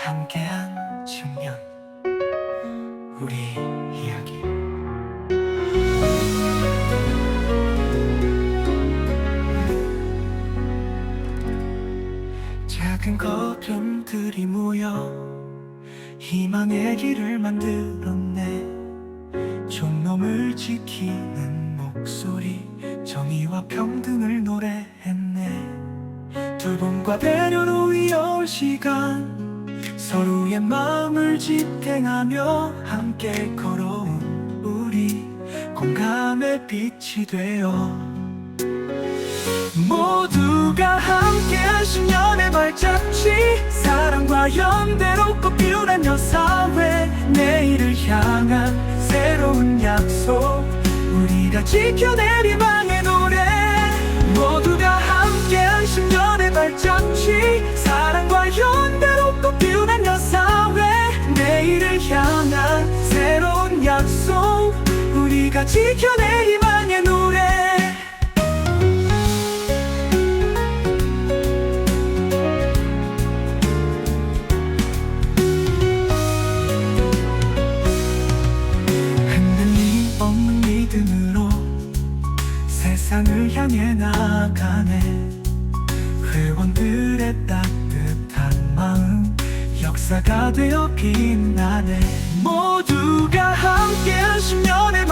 함께한 10년 우리 이야기. 작은 거름들이 모여 희망의 길을 만들었네. 존놈을 지키는 목소리 정의와 평등을 노래했네. 두 분과 배려로 이어올 시간 서로의 마음을 지탱하며 함께 걸어온 우리 공감의 빛이 되어 모두가 함께 한 10년의 발자취 사랑과 연대로 꽃피우는 여사회 내일을 향한 새로운 약속 우리가 희망 지켜낼 희망의 노래. 흔들림 없는 믿음으로 세상을 향해 나아가네. 회원들의 따뜻한 마음 역사가 되어 빛나네. 모두가 함께한 10년의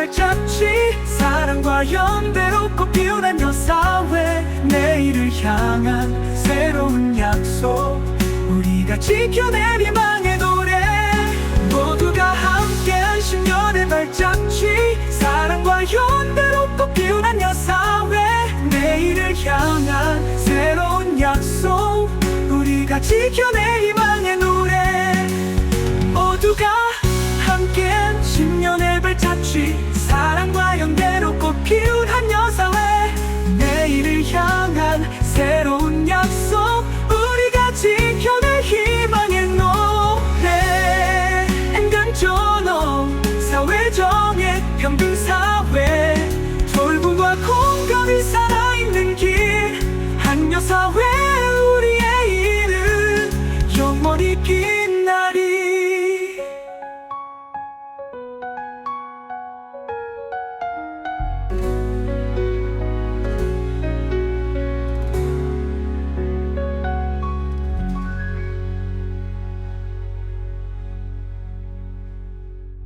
발자취 사랑과 연대로 꽃피우는 여사회. 내일을 향한 새로운 약속. 우리가 지켜낼 희망의 노래. 모두가 함께한 10년의 발자취 사랑과 연대로 꽃피우는 여사회. 내일을 향한 새로운 약속. 우리가 지켜낼